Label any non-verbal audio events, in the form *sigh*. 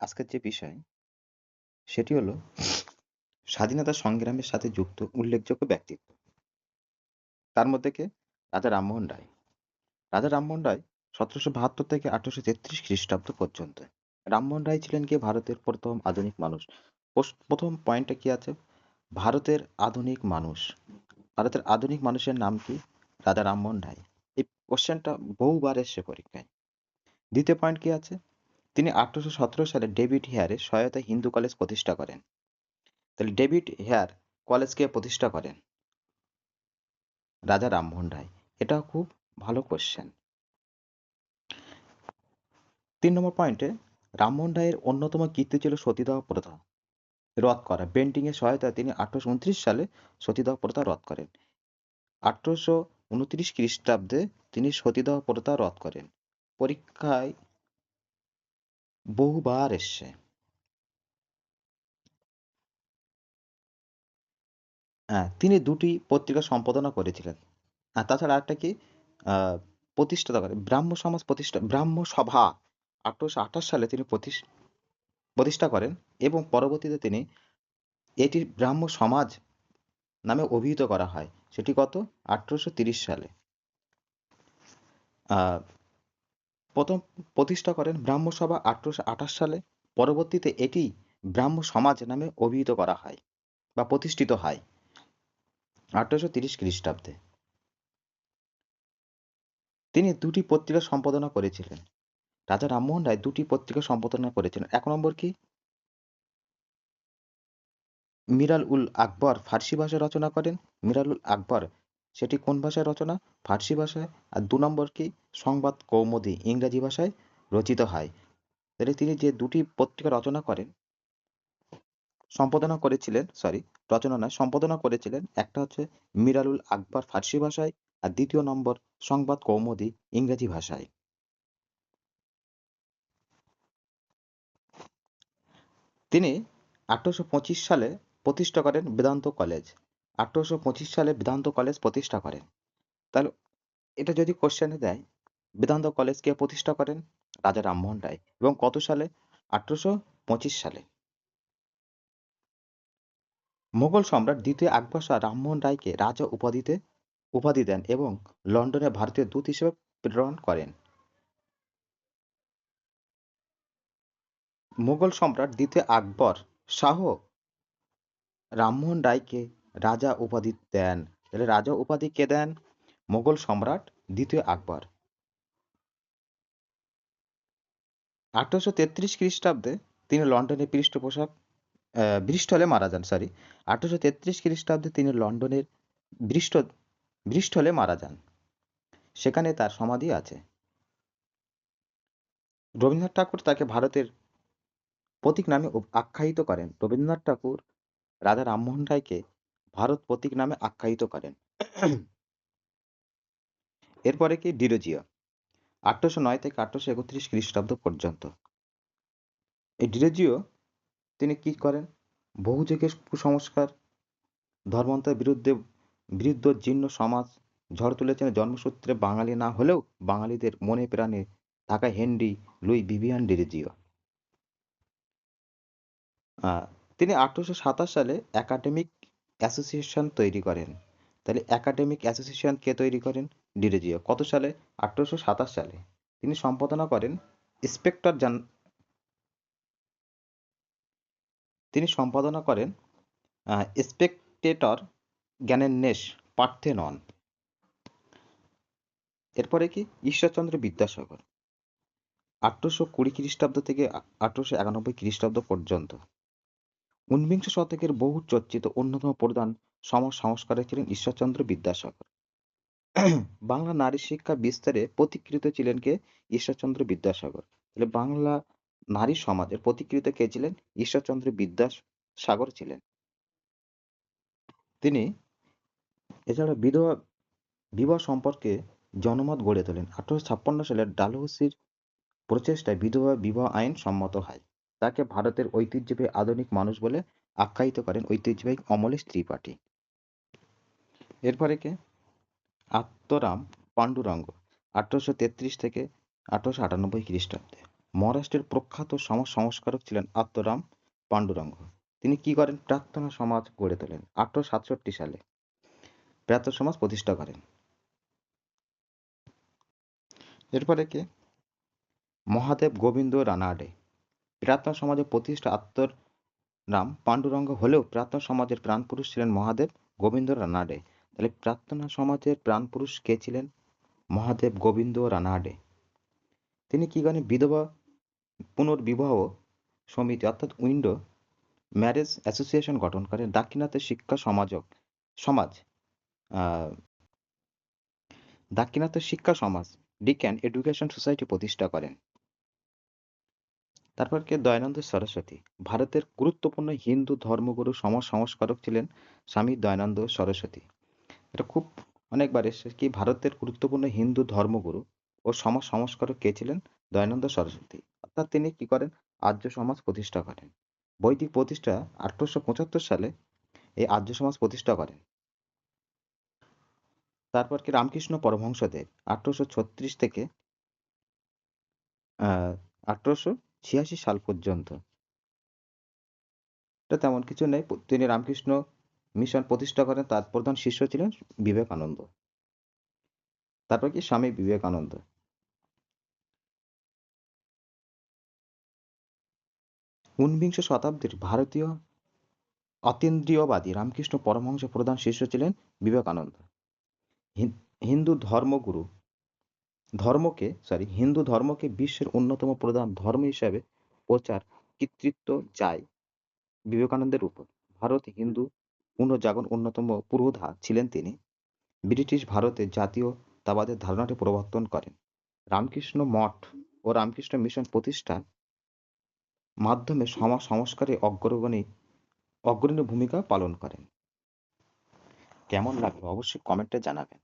আজকের যে বিষয়, সেটি হলো স্বাধীনতা সংগ্রামের সাথে যুক্ত উল্লেখযোগ্য ব্যক্তিত্ব। তার মধ্যে কে? রাজা রামমোহন রায়। রাজা রামমোহন রায় সতেরোশো বাহাত্তর থেকে আঠারোশো তেত্রিশ খ্রিস্টাব্দ পর্যন্ত। রামমোহন রায় ছিলেন কি? ভারতের প্রথম আধুনিক মানুষ। প্রথম পয়েন্টে কি আছে? ভারতের আধুনিক মানুষ। ভারতের আধুনিক মানুষের নাম কি? রাজা রামমোহন রায়। এই কোশ্চেনটা বহুবার এসছে পরীক্ষায়। দ্বিতীয় পয়েন্ট কি আছে? তিনি আঠারোশো সতেরো সালে ডেভিড হেয়ারের সহায়তায় হিন্দু কলেজ প্রতিষ্ঠা করেন। তাহলে ডেভিড হেয়ার কলেজকে প্রতিষ্ঠা করেন? রাজা রামমোহন রায়। এটাও খুব ভালো কোশ্চেন তিন নম্বর পয়েন্টে রামমোহন রায়ের অন্যতম কীর্তি ছিল সতীদাহ প্রথা রদ করা। বেন্টিং এর সহায়তায় তিনি আঠারোশো উনত্রিশ সালে সতীদাহ প্রথা রদ করেন। আঠারোশো উনত্রিশ খ্রিস্টাব্দে তিনি সতীদাহ প্রথা রদ করেন। পরীক্ষায় বহুবার এসছে। হ্যাঁ তিনি দুটি পত্রিকা সম্পাদনা করেছিলেন। আর তাছাড়া একটা কি? প্রতিষ্ঠাতা করেন ব্রাহ্ম সমাজ প্রতিষ্ঠা, ব্রাহ্ম সভা আঠারোশো আঠাশ সালে তিনি প্রতিষ্ঠা করেন এবং পরবর্তীতে তিনি এটি ব্রাহ্ম সমাজ নামে অভিহিত করা হয়। সেটি কত? আঠারোশো সালে। প্রথম প্রতিষ্ঠা করেন ব্রাহ্ম সভা আঠারোশো আঠাশ সালে। পরবর্তীতে এটি ব্রাহ্ম সমাজ নামে অভিহিত করা হয় বা প্রতিষ্ঠিত হয় আঠারোশো তিরিশ খ্রিস্টাব্দে। তিনি দুটি পত্রিকা সম্পাদনা করেছিলেন। রাজা রামমোহন রায় দুটি পত্রিকা সম্পাদনা করেছিলেন। এক নম্বর কি? মিরাল উল আকবর ফার্সি ভাষায় রচনা করেন। মিরাল উল আকবর সেটি কোন ভাষায় রচনা? ফার্সি ভাষায়। আর দু নম্বর কি? সংবাদ কৌমুদী, ইংরেজি ভাষায় রচিত হয়। তাহলে তিনি যে দুটি পত্রিকা রচনা করেন, সম্পাদনা করেছিলেন সরি রচনা নয়, সম্পাদনা করেছিলেন, একটা হচ্ছে মিরালুল আকবর ফার্সি ভাষায়, আর দ্বিতীয় নম্বর সংবাদ কৌমুদী, ইংরেজি ভাষায়। তিনি আঠারোশো পঁচিশ সালে প্রতিষ্ঠা করেন বেদান্ত কলেজ। আঠারোশো পঁচিশ সালে বেদান্ত কলেজ প্রতিষ্ঠা করেন। তাহলে এটা যদি কোশ্চেনে দেয়, বেদান্ত কলেজ কে প্রতিষ্ঠা করেন? রাজা রামমোহন রায়। এবং কত সালে? আঠারোশো পঁচিশ সালে। মোগল সম্রাট দ্বিতীয় আকবর শাহ রামমোহন রায়কে রাজা উপাধিতে উপাধি দেন এবং লন্ডনে ভারতীয় দূত হিসেবে প্রেরণ করেন। মোগল সম্রাট দ্বিতীয় আকবর শাহ রামমোহন রায়কে রাজা উপাধি দেন। তাহলে রাজা উপাধি কে দেন? মোগল সম্রাট দ্বিতীয় আকবর। আঠারোশো তেত্রিশ খ্রিস্টাব্দে তিনি লন্ডনে পৃষ্ঠপোষক ব্রিস্টলে মারা যান সরি আঠারোশো তেত্রিশ খ্রিস্টাব্দে তিনি লন্ডনের ব্রিস্ট ব্রিস্টলে মারা যান। সেখানে তার সমাধি আছে। রবীন্দ্রনাথ ঠাকুর তাকে ভারতের প্রতীক নামে আখ্যায়িত করেন। রবীন্দ্রনাথ ঠাকুর রাজা রামমোহন রায়কে ভারত প্রতীক নামে আখ্যায়িত করেন। এরপরে কি? ডিরোজিও। আঠারোশো নয় থেকে আঠারোশো একত্রিশ খ্রিস্টাব্দ পর্যন্ত। এই ডিরোজিও তিনি কি করেন? বহু যুগের কুসংস্কার ধর্মান্তরের বিরুদ্ধে বিরুদ্ধ জীর্ণ সমাজ ঝড় তুলেছেন। জন্মসূত্রে বাঙালি না হলেও বাঙালিদের মনে প্রাণে থাকা হেনরি লুই ভিভিয়ান ডিরেজিও। তিনি আঠারোশো সাতাশ সালে একাডেমিক অ্যাসোসিয়েশন তৈরি করেন। তাহলে একাডেমিক অ্যাসোসিয়েশন কে তৈরি করেন? ডিরেজিও। কত সালে? আঠারোশো সাতাশ সালে। তিনি সম্পাদনা করেন ইন্সপেক্টর জান, তিনি সম্পাদনা করেন স্পেকটেটর জ্ঞানের নেশ পার্থে নন। এরপরে কি? ঈশ্বরচন্দ্র বিদ্যাসাগর। আঠারোশো কুড়ি খ্রিস্টাব্দ থেকে আঠারোশো একানব্বই খ্রিস্টাব্দ পর্যন্ত। ঊনবিংশ শতকের বহু চর্চিত অন্যতম প্রধান সমাজ সংস্কারক ছিলেন ঈশ্বরচন্দ্র বিদ্যাসাগর। *clears throat* বাংলা নারী শিক্ষা বিস্তারে প্রতিকৃত ছিলেন কে? ঈশ্বরচন্দ্র বিদ্যাসাগর। তাহলে বাংলা নারী সমাজের প্রতিকৃত কে ছিলেন? ঈশ্বরচন্দ্র বিদ্যাসাগর ছিলেন। তিনি এছাড়া বিধবা, বিবাহ সম্পর্কে জনমত গড়ে তোলেন। আঠারোশো ছাপ্পান্ন সালে ডালহৌসির প্রচেষ্টায় বিধবা, বিবাহ আইন সম্মত হয়। তাকে ভারতের ঐতিহ্যবাহী আধুনিক মানুষ বলে আখ্যায়িত করেন ঐতিহ্যবাহী অমলেশ ত্রিপাঠী। এরপরে কে? আত্মরাম পাণ্ডুরঙ্গ, আঠারোশো তেত্রিশ থেকে আঠারোশো আটানব্বই খ্রিস্টাব্দে। মহারাষ্ট্রের প্রখ্যাত সমাজ সংস্কারক ছিলেন আত্মরাম পাণ্ডুরঙ্গ। তিনি কি করেন? প্রার্থনা সমাজ গড়ে তোলেন। আঠারোশো সাতষট্টি সালে প্রার্থনা সমাজ প্রতিষ্ঠা করেন। এরপরে কে? মহাদেব গোবিন্দ রানাডে প্রার্থনা সমাজের প্রতিষ্ঠা আত্মর নাম পাণ্ডুরঙ্গ হলেও প্রার্থনা সমাজের প্রাণপুরুষ ছিলেন মহাদেব গোবিন্দ রানাডে। তাহলে প্রার্থনা সমাজের প্রাণপুরুষ কে ছিলেন? মহাদেব গোবিন্দ রানাডে। তিনি কি করেন বিধবা পুনর্বিবাহ সমিতি অর্থাৎ উইন্ডো ম্যারেজ অ্যাসোসিয়েশন গঠন করেন। দাক্ষিণাত্যের শিক্ষা সমাজক সমাজ আহ, দাক্ষিণাত্যের শিক্ষা সমাজ ডিক্যান এডুকেশন সোসাইটি প্রতিষ্ঠা করেন। তারপর কে? দয়ানন্দ সরস্বতী। ভারতের গুরুত্বপূর্ণ হিন্দু ধর্মগুরু সমাজ সংস্কারক ছিলেন স্বামী দয়ানন্দ সরস্বতী। এটা খুব অনেকবার এসেছে কি ভারতের গুরুত্বপূর্ণ হিন্দু ধর্মগুরু ও সমাজ সংস্কারক কে ছিলেন? দয়ানন্দ সরস্বতী। অর্থাৎ তিনি কি করেন? আর্য সমাজ প্রতিষ্ঠা করেন। বৈদিক প্রতিষ্ঠা আঠারোশো পঁচাত্তর সালে এই আর্য সমাজ প্রতিষ্ঠা করেন। তারপর কি? রামকৃষ্ণ পরমহংসদেব। আঠারোশো ছত্রিশ থেকে আঠারোশো ছিয়াশি সাল পর্যন্ত। এটা তেমন কিছু নেই। তিনি রামকৃষ্ণ মিশন প্রতিষ্ঠা করেন। তার প্রধান শিষ্য ছিলেন বিবেকানন্দ। তারপর কি? স্বামী বিবেকানন্দ। ঊনবিংশ শতাব্দীর ভারতীয় অতীন্দ্রিয়বাদী রামকৃষ্ণ পরমহংস প্রধান শিষ্য ছিলেন বিবেকানন্দ। হিন- হিন্দু ধর্মগুরু ধর্মকে সরি হিন্দু ধর্মকে বিশ্বের অন্যতম প্রধান ধর্ম হিসাবে প্রচার, কৃতিত্ব যায় বিবেকানন্দের উপর। ভারত, হিন্দু, পুনর্জাগরণ অন্যতম পুরোধা ছিলেন তিনি। ব্রিটিশ ভারতে জাতীয়তাবাদের ধারণাটি প্রবর্তন করেন। রামকৃষ্ণ মঠ ও রামকৃষ্ণ মিশন প্রতিষ্ঠার মাধ্যমে সমাজ সংস্কারে অগ্রগণী, অগ্রণী ভূমিকা পালন করেন। কেমন লাগল? অবশ্যই কমেন্টে জানাবেন।